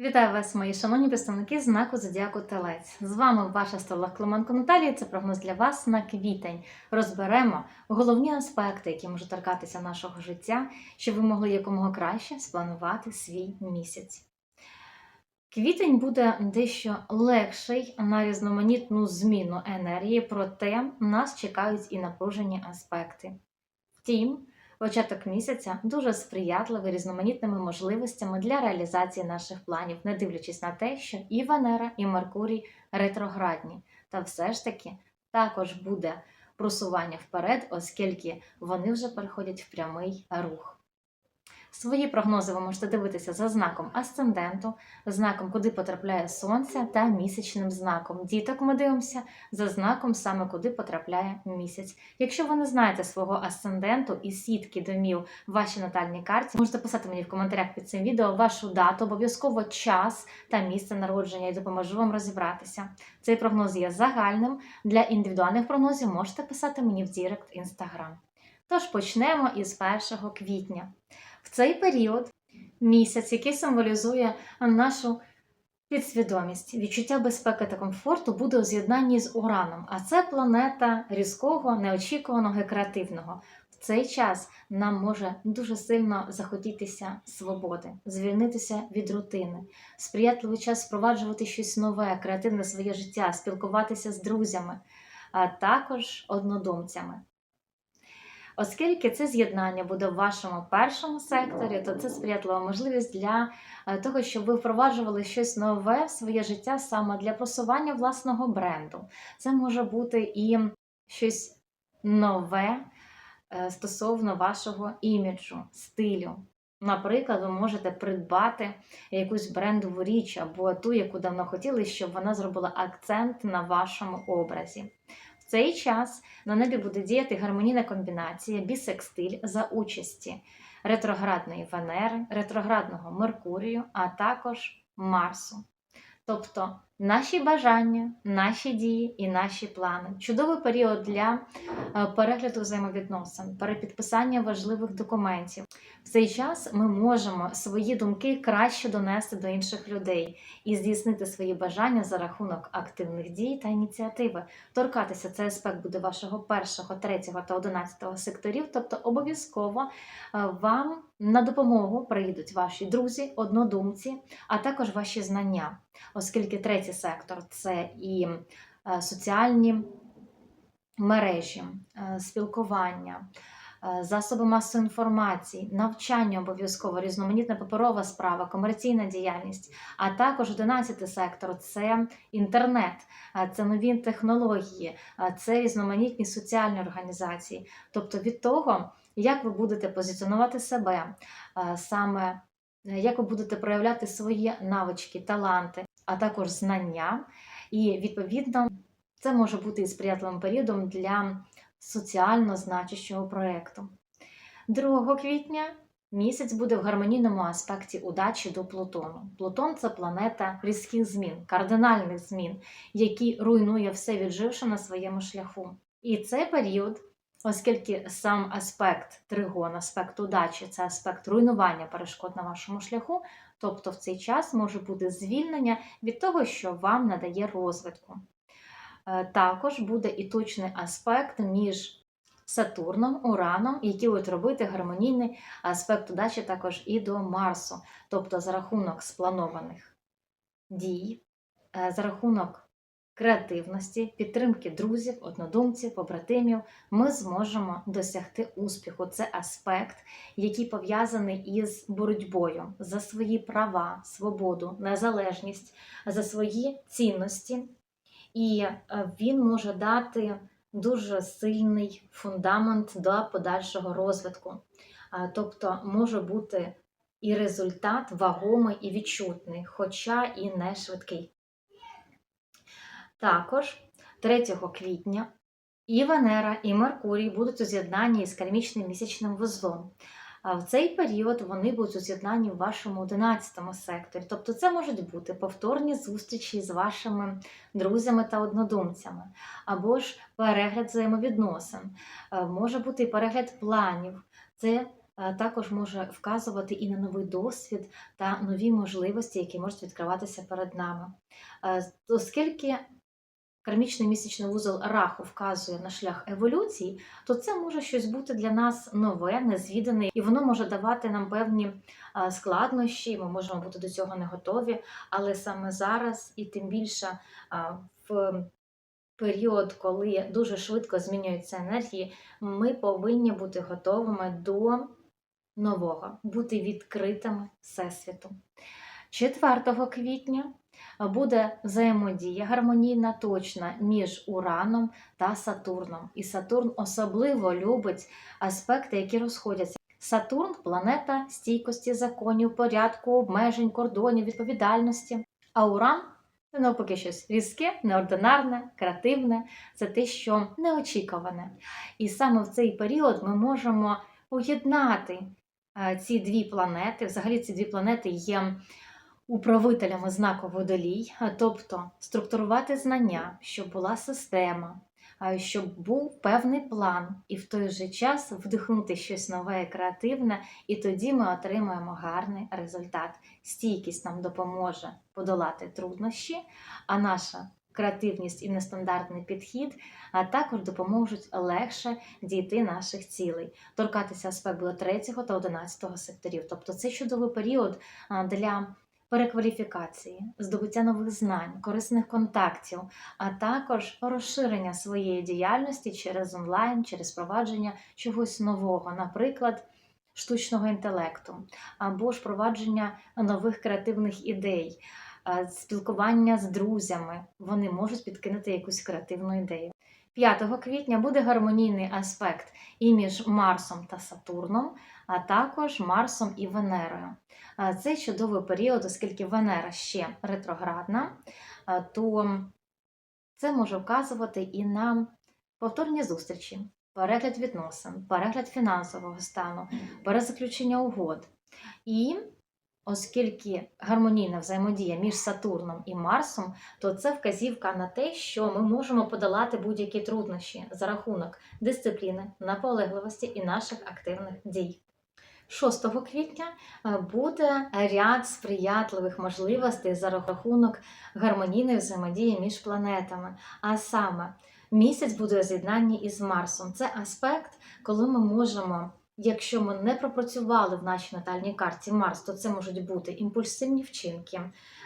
Вітаю вас, мої шановні представники знаку Зодіаку Телець. З вами ваша астролог Клименко Наталія. Це прогноз для вас на квітень. Розберемо головні аспекти, які можуть торкатися нашого життя, щоб ви могли якомога краще спланувати свій місяць. Квітень буде дещо легший на різноманітну зміну енергії, проте нас чекають і напружені аспекти. Втім, Початок місяця дуже сприятливий різноманітними можливостями для реалізації наших планів, не дивлячись на те, що і Венера, і Меркурій ретроградні. Та все ж таки також буде просування вперед, оскільки вони вже переходять в прямий рух. Свої прогнози ви можете дивитися за знаком асценденту, знаком, куди потрапляє сонце, та місячним знаком. Діток ми дивимося за знаком, саме куди потрапляє місяць. Якщо ви не знаєте свого асценденту і сітки домів в вашій натальній карті, можете писати мені в коментарях під цим відео вашу дату, обов'язково час та місце народження і допоможу вам розібратися. Цей прогноз є загальним. Для індивідуальних прогнозів можете писати мені в Дірект Інстаграм. Тож почнемо із 1 квітня. Цей період місяць, який символізує нашу підсвідомість, відчуття безпеки та комфорту, буде у з'єднанні з Ураном, а це планета різкого, неочікуваного і креативного. В цей час нам може дуже сильно захотітися свободи, звільнитися від рутини, сприятливий час впроваджувати щось нове, креативне своє життя, спілкуватися з друзями, а також однодумцями. Оскільки це з'єднання буде в вашому першому секторі, то це сприятлива можливість для е, того, щоб ви впроваджували щось нове в своє життя саме для просування власного бренду. Це може бути і щось нове е, стосовно вашого іміджу, стилю. Наприклад, ви можете придбати якусь брендову річ або ту, яку давно хотіли, щоб вона зробила акцент на вашому образі. Цей час на небі буде діяти гармонійна комбінація бісекстиль за участі ретроградної Венери, ретроградного Меркурію, а також Марсу. Тобто наші бажання, наші дії і наші плани. Чудовий період для е, перегляду взаємовідносин, перепідписання важливих документів. В цей час ми можемо свої думки краще донести до інших людей і здійснити свої бажання за рахунок активних дій та ініціативи. Торкатися цей аспект буде вашого першого, третього та одинадцятого секторів, тобто обов'язково е, вам на допомогу приїдуть ваші друзі, однодумці, а також ваші знання, оскільки третій сектор це і е, соціальні мережі, е, спілкування. е, Засоби масової інформації, навчання обов'язково, різноманітна паперова справа, комерційна діяльність, а також 11 сектор це інтернет, це нові технології, це різноманітні соціальні організації. Тобто від того, як ви будете позиціонувати себе, саме як ви будете проявляти свої навички, таланти, а також знання. І відповідно це може бути і сприятливим періодом для соціально значущого проєкту. 2 квітня місяць буде в гармонійному аспекті удачі до Плутону. Плутон це планета різких змін, кардинальних змін, який руйнує все відживше на своєму шляху. І цей період Оскільки сам аспект тригон, аспект удачі це аспект руйнування перешкод на вашому шляху, тобто в цей час може бути звільнення від того, що вам надає розвитку. Е, Також буде і точний аспект між Сатурном, Ураном, які будуть робити гармонійний аспект удачі також і до Марсу, тобто за рахунок спланованих дій, е, за рахунок креативності, підтримки друзів, однодумців, побратимів, ми зможемо досягти успіху. Це аспект, який пов'язаний із боротьбою за свої права, свободу, незалежність, за свої цінності, і е, він може дати дуже сильний фундамент для подальшого розвитку. Тобто може бути і результат вагомий і відчутний, хоча і не швидкий. Також 3 квітня і Венера, і Меркурій будуть у з'єднанні із кармічним місячним вузлом. В цей період вони будуть у з'єднанні в вашому 11 секторі. Тобто це можуть бути повторні зустрічі з вашими друзями та однодумцями, або ж перегляд взаємовідносин, Е, може бути і перегляд планів. Це е, також може вказувати і на новий досвід та нові можливості, які можуть відкриватися перед нами. Е, Оскільки кармічний місячний вузол раху вказує на шлях еволюції, то це може щось бути для нас нове, незвідане, і воно може давати нам певні е, складнощі. Ми можемо бути до цього не готові, але саме зараз і тим більше е, в період, коли дуже швидко змінюються енергії, ми повинні бути готовими до нового, бути відкритими всесвіту. 4 квітня буде взаємодія гармонійна, точна між Ураном та Сатурном. І Сатурн особливо любить аспекти, які розходяться. Сатурн планета стійкості законів, порядку, обмежень, кордонів, відповідальності. А Уран це навпаки щось різке, неординарне, креативне, це те, що неочікуване. І саме в цей період ми можемо поєднати е, ці дві планети. Взагалі, ці дві планети є управителями знаку водолій, тобто структурувати знання, щоб була система, щоб був певний план, і в той же час вдихнути щось нове і креативне, і тоді ми отримаємо гарний результат. Стійкість нам допоможе подолати труднощі, а наша креативність і нестандартний підхід а також допоможуть легше дійти наших цілей, торкатися аспекту 3 та 11 секторів. Тобто це чудовий період для перекваліфікації, здобуття нових знань, корисних контактів, а також розширення своєї діяльності через онлайн, через впровадження чогось нового, наприклад, штучного інтелекту, або ж впровадження нових креативних ідей, спілкування з друзями. Вони можуть підкинути якусь креативну ідею. 5 квітня буде гармонійний аспект і між Марсом та Сатурном, а також Марсом і Венерою. А Це чудовий період, оскільки Венера ще ретроградна, то це може вказувати і на повторні зустрічі, перегляд відносин, перегляд фінансового стану, перезаключення угод. І оскільки гармонійна взаємодія між Сатурном і Марсом, то це вказівка на те, що ми можемо подолати будь-які труднощі за рахунок дисципліни, наполегливості і наших активних дій. 6 квітня е, буде ряд сприятливих можливостей за рахунок гармонійної взаємодії між планетами. А саме місяць буде у з'єднанні із Марсом. Це аспект, коли ми можемо. Якщо ми не пропрацювали в нашій натальній карті Марс, то це можуть бути імпульсивні вчинки,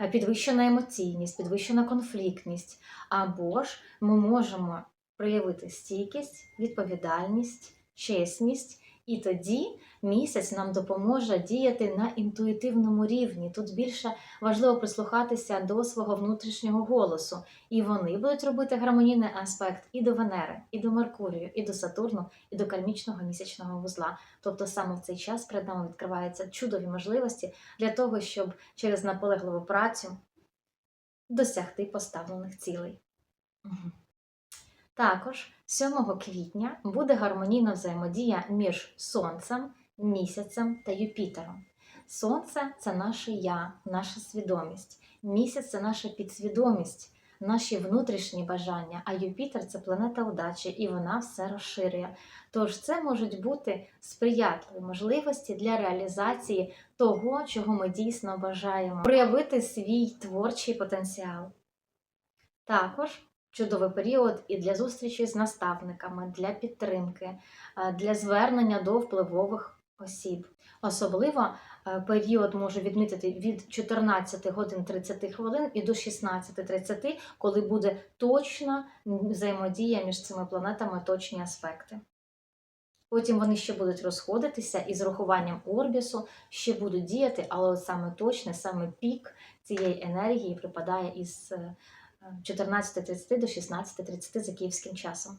е, підвищена емоційність, підвищена конфліктність, або ж ми можемо проявити стійкість, відповідальність, чесність, і тоді місяць нам допоможе діяти на інтуїтивному рівні. Тут більше важливо прислухатися до свого внутрішнього голосу, і вони будуть робити гармонійний аспект і до Венери, і до Меркурію, і до Сатурну, і до кармічного місячного вузла. Тобто саме в цей час перед нами відкриваються чудові можливості для того, щоб через наполегливу працю досягти поставлених цілей. Також 7 квітня буде гармонійна взаємодія між Сонцем, місяцем та Юпітером. Сонце це наше я, наша свідомість. Місяць це наша підсвідомість, наші внутрішні бажання, а Юпітер це планета удачі, і вона все розширює. Тож це можуть бути сприятливі можливості для реалізації того, чого ми дійсно бажаємо, проявити свій творчий потенціал. Також чудовий період і для зустрічі з наставниками, для підтримки, е, для звернення до впливових осіб. Особливо е, період можу відмітити від 14 годин 30 хвилин і до 16.30, коли буде точна взаємодія між цими планетами, точні аспекти. Потім вони ще будуть розходитися і з рахуванням орбісу ще будуть діяти, але саме точне, саме пік цієї енергії припадає із е, 14.30 до 16.30 за київським часом.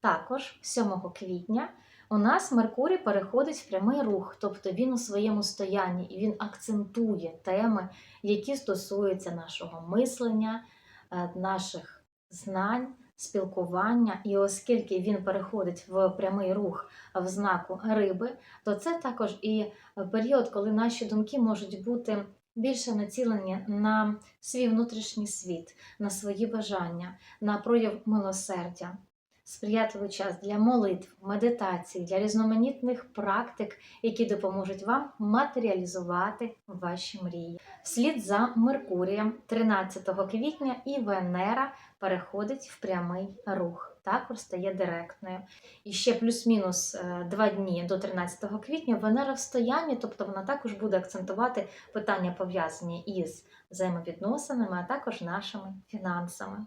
Також 7 квітня у нас Меркурій переходить в прямий рух, тобто він у своєму стоянні і він акцентує теми, які стосуються нашого мислення, е, наших знань, спілкування. І оскільки він переходить в прямий рух в знаку риби, то це також і період, коли наші думки можуть бути більше націлені на свій внутрішній світ, на свої бажання, на прояв милосердя. сприятливий час для молитв, медитацій, для різноманітних практик, які допоможуть вам матеріалізувати ваші мрії. Вслід за Меркурієм 13 квітня і Венера переходить в прямий рух. Також стає директною. І ще плюс-мінус е, два дні до 13 квітня Венера в стоянні, тобто вона також буде акцентувати питання пов'язані із взаємовідносинами, а також нашими фінансами.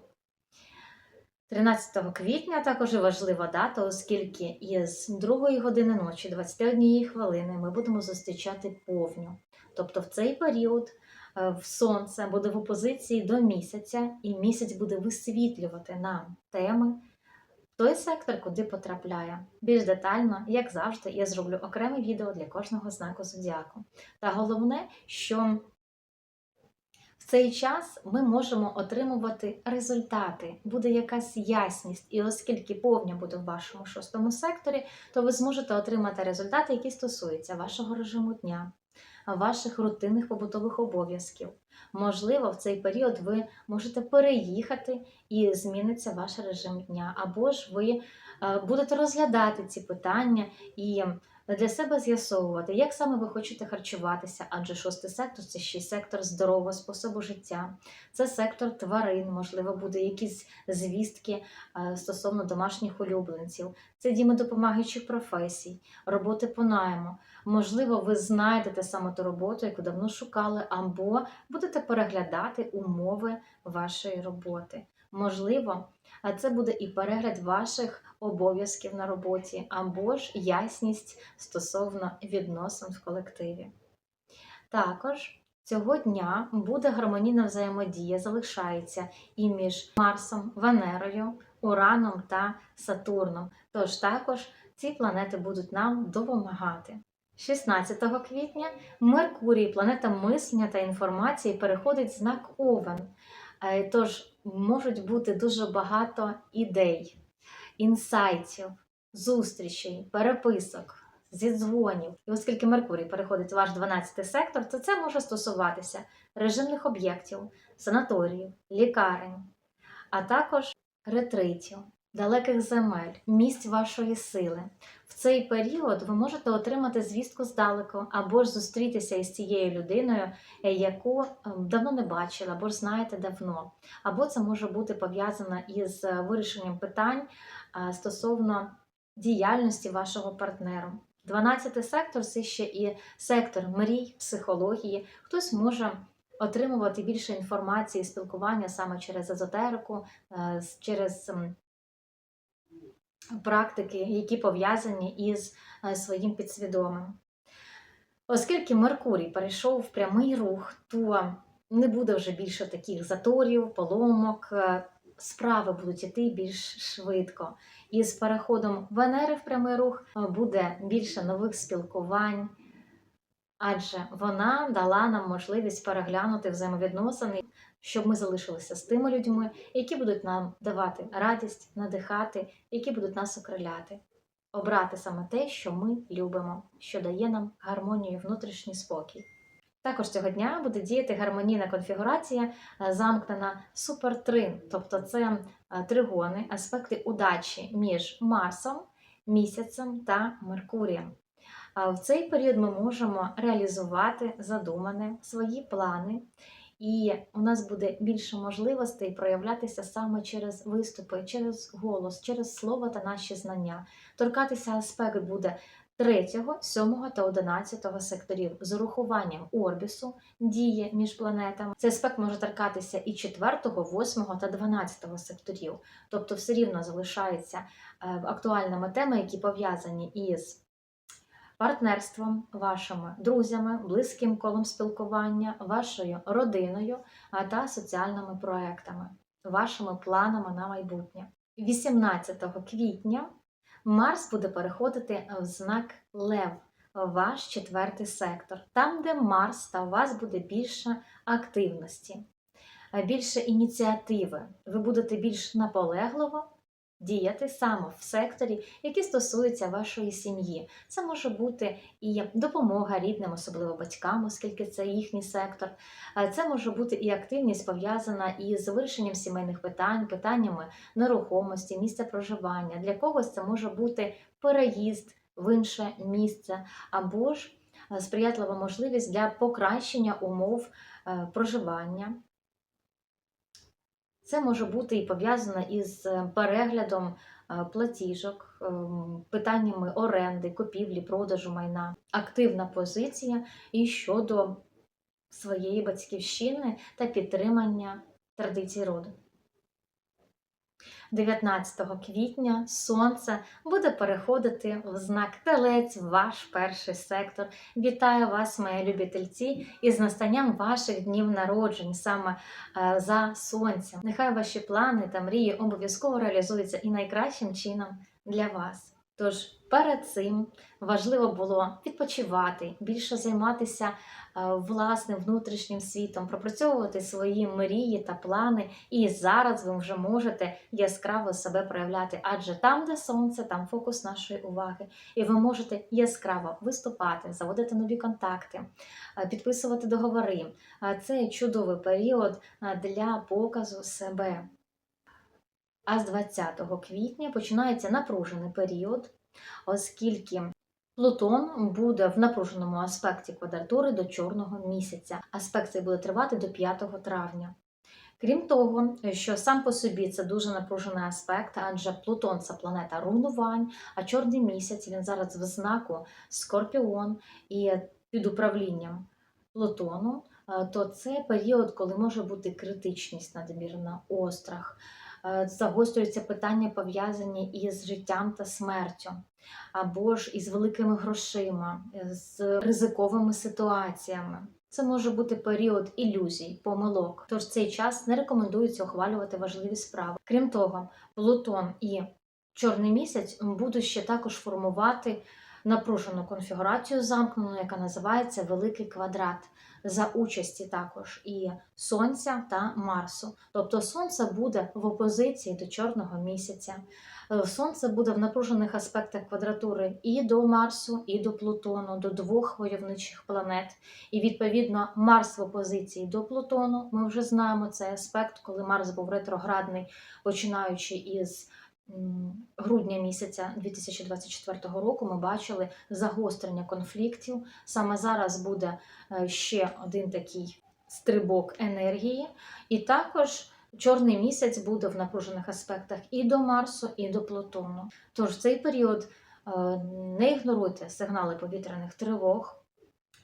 13 квітня також важлива дата, оскільки із 2 години ночі, 21 хвилини, ми будемо зустрічати повню. Тобто в цей період в сонце буде в опозиції до місяця, і місяць буде висвітлювати нам теми в той сектор, куди потрапляє. Більш детально, як завжди, я зроблю окреме відео для кожного знаку зодіаку. Та головне, що в цей час ми можемо отримувати результати, буде якась ясність, і оскільки повня буде в вашому шостому секторі, то ви зможете отримати результати, які стосуються вашого режиму дня, ваших рутинних побутових обов'язків. Можливо, в цей період ви можете переїхати і зміниться ваш режим дня, або ж ви е, будете розглядати ці питання і для себе з'ясовувати, як саме ви хочете харчуватися, адже шостий сектор це ще й сектор здорового способу життя, це сектор тварин, можливо, буде якісь звістки е, стосовно домашніх улюбленців, це діми допомагаючих професій, роботи по найму. Можливо, ви знайдете саме ту роботу, яку давно шукали, або будете переглядати умови вашої роботи. Можливо, це буде і перегляд ваших обов'язків на роботі, або ж ясність стосовно відносин в колективі. Також цього дня буде гармонійна взаємодія, залишається і між Марсом, Венерою, Ураном та Сатурном. Тож також ці планети будуть нам допомагати. 16 квітня Меркурій, планета мислення та інформації, переходить в знак Овен. Е, Тож можуть бути дуже багато ідей, інсайтів, зустрічей, переписок, зідзвонів. І оскільки Меркурій переходить у ваш 12 сектор, то це може стосуватися режимних об'єктів, санаторіїв, лікарень, а також ретритів, далеких земель, місць вашої сили. В цей період ви можете отримати звістку здалеку або ж зустрітися із цією людиною, е, яку е, давно не бачили, або ж знаєте давно. Або це може бути пов'язано із е, вирішенням питань стосовно діяльності вашого партнеру. 12 сектор це ще і сектор мрій, психології. Хтось може отримувати більше інформації, спілкування саме через езотерику, е, через м, практики, які пов'язані із е, своїм підсвідомим. Оскільки Меркурій перейшов в прямий рух, то не буде вже більше таких заторів, поломок, е, справи будуть йти більш швидко. І з переходом Венери в прямий рух е, буде більше нових спілкувань, адже вона дала нам можливість переглянути взаємовідносини, щоб ми залишилися з тими людьми, які будуть нам давати радість, надихати, які будуть нас окриляти. Обрати саме те, що ми любимо, що дає нам гармонію, і внутрішній спокій. Також цього дня буде діяти гармонійна конфігурація, е, замкнена супертрин, тобто це е, тригони, аспекти удачі між Марсом, місяцем та Меркурієм. В цей період ми можемо реалізувати задумане свої плани, і у нас буде більше можливостей проявлятися саме через виступи, через голос, через слово та наші знання. Торкатися аспект буде 3, 7 та 11 секторів з урахуванням орбісу, дії між планетами. Цей аспект може торкатися і 4, 8 та 12 секторів. Тобто все рівно залишаються е, актуальними теми, які пов'язані із партнерством, вашими друзями, близьким колом спілкування, вашою родиною та соціальними проектами, вашими планами на майбутнє. 18 квітня Марс буде переходити в знак Лев, ваш четвертий сектор, там, де Марс та у вас буде більше активності, більше ініціативи. Ви будете більш наполегливо діяти саме в секторі, які стосуються вашої сім'ї. Це може бути і допомога рідним, особливо батькам, оскільки це їхній сектор. Е, Це може бути і активність пов'язана із вирішенням сімейних питань, питаннями нерухомості, місця проживання. Для когось це може бути переїзд в інше місце або ж е, сприятлива можливість для покращення умов е, проживання. Це може бути і пов'язано із е, переглядом е, платіжок, ем, питаннями оренди, купівлі, продажу майна, активна позиція і щодо своєї батьківщини та підтримання традицій роду. 19 квітня сонце буде переходити в знак Телець, ваш перший сектор. Вітаю вас, мої любительці, із настанням ваших днів народжень саме е, за сонцем. Нехай ваші плани та мрії обов'язково реалізуються і найкращим чином для вас. Тож перед цим важливо було відпочивати, більше займатися е, власним внутрішнім світом, пропрацьовувати свої мрії та плани. І зараз ви вже можете яскраво себе проявляти, адже там, де сонце, там фокус нашої уваги, і ви можете яскраво виступати, заводити нові контакти, е, підписувати договори. Е, Це чудовий період для показу себе. А з 20 квітня починається напружений період, оскільки Плутон буде в напруженому аспекті квадратури до чорного місяця. Аспект цей буде тривати до 5 травня. Крім того, що сам по собі це дуже напружений аспект, адже Плутон це планета руйнувань, а чорний місяць він зараз в знаку Скорпіон і під управлінням Плутону, е, то це період, коли може бути критичність надмірна, острах, загострюються питання, пов'язані із життям та смертю, або ж із великими грошима, е, з ризиковими ситуаціями. Це може бути період ілюзій, помилок. Тож цей час не рекомендується ухвалювати важливі справи. Крім того, Плутон і Чорний місяць будуть ще також формувати напружену конфігурацію замкнену, яка називається Великий квадрат, за участі також і Сонця та Марсу. Тобто Сонце буде в опозиції до чорного місяця. Е, Сонце буде в напружених аспектах квадратури і до Марсу, і до Плутону, до двох войовничих планет. І відповідно Марс в опозиції до Плутону. Ми вже знаємо цей аспект, коли Марс був ретроградний, починаючи із грудня місяця 2024 року. Ми бачили загострення конфліктів. Саме зараз буде е, ще один такий стрибок енергії, і також. Чорний місяць буде в напружених аспектах і до Марсу, і до Плутону. Тож в цей період е, не ігноруйте сигнали повітряних тривог,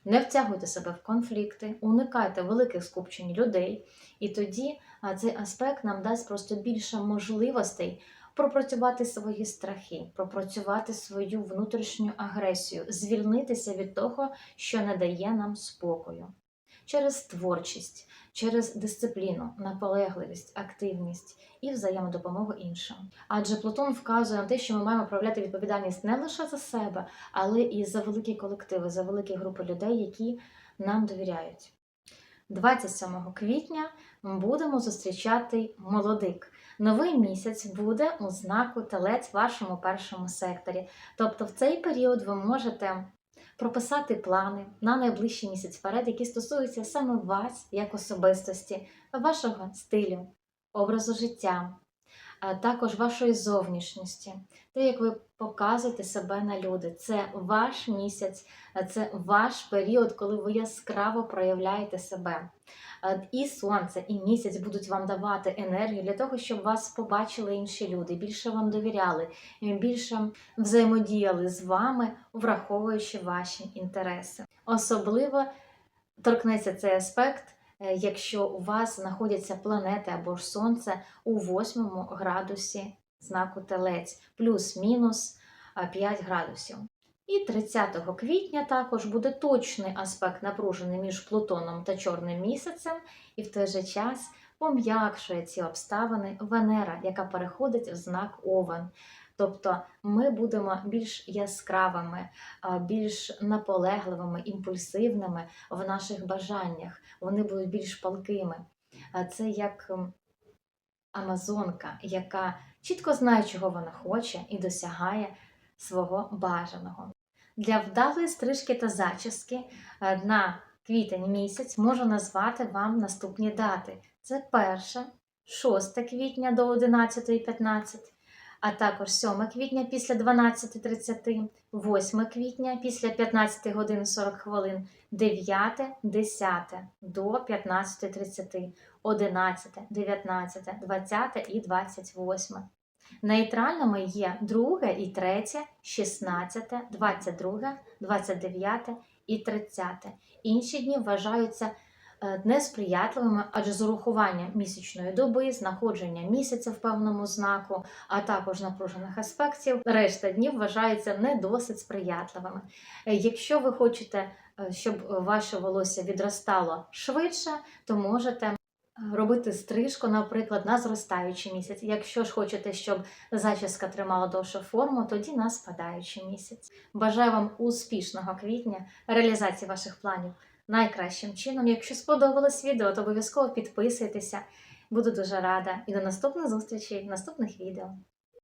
не втягуйте себе в конфлікти, уникайте великих скупчень людей, і тоді цей аспект нам дасть просто більше можливостей пропрацювати свої страхи, пропрацювати свою внутрішню агресію, звільнитися від того, що не дає нам спокою через творчість, через дисципліну, наполегливість, активність і взаємодопомогу іншим. Адже Плутон вказує на те, що ми маємо проявляти відповідальність не лише за себе, але і за великі колективи, за великі групи людей, які нам довіряють. 27 квітня будемо зустрічати молодик. Новий місяць буде у знаку телець в вашому першому секторі. Тобто в цей період ви можете прописати плани на найближчий місяць вперед, які стосуються саме вас як особистості, вашого стилю, образу життя, а також вашої зовнішності, те, як ви показуєте себе на люди. Це ваш місяць, це ваш період, коли ви яскраво проявляєте себе. І сонце, і місяць будуть вам давати енергію для того, щоб вас побачили інші люди, більше вам довіряли, більше взаємодіяли з вами, враховуючи ваші інтереси. Особливо торкнеться цей аспект, якщо у вас знаходяться планети або ж сонце у восьмому градусі знаку Телець, плюс-мінус е, 5 градусів. І 30 квітня також буде точний аспект напружений між Плутоном та Чорним місяцем, і в той же час пом'якшує ці обставини Венера, яка переходить в знак Овен. Тобто ми будемо більш яскравими, більш наполегливими, імпульсивними в наших бажаннях. Вони будуть більш палкими. Це як амазонка, яка чітко знає, чого вона хоче, і досягає свого бажаного. Для вдалої стрижки та зачіски на квітень місяць можу назвати вам наступні дати: це перше, 6 квітня до 11.15, а також 7 квітня після 12.30, 8 квітня після 15 годин 40 хвилин, 9, 10 до 15.30, 11, 19, 20 і 28. Нейтральними є 2 і 3, 16, 22, 29 і 30. Інші дні вважаються несприятливими, адже з урахуванням місячної доби, знаходження місяця в певному знаку, а також напружених аспектів, решта днів вважаються не досить сприятливими. Е, Якщо ви хочете, е, щоб ваше волосся відростало швидше, то можете е, робити стрижку, наприклад, на зростаючий місяць. Якщо ж хочете, щоб зачіска тримала довшу форму, тоді на спадаючий місяць. Бажаю вам успішного квітня, реалізації ваших планів найкращим чином. Якщо сподобалось відео, то обов'язково підписуйтеся. Буду дуже рада. І до наступних зустрічей наступних відео.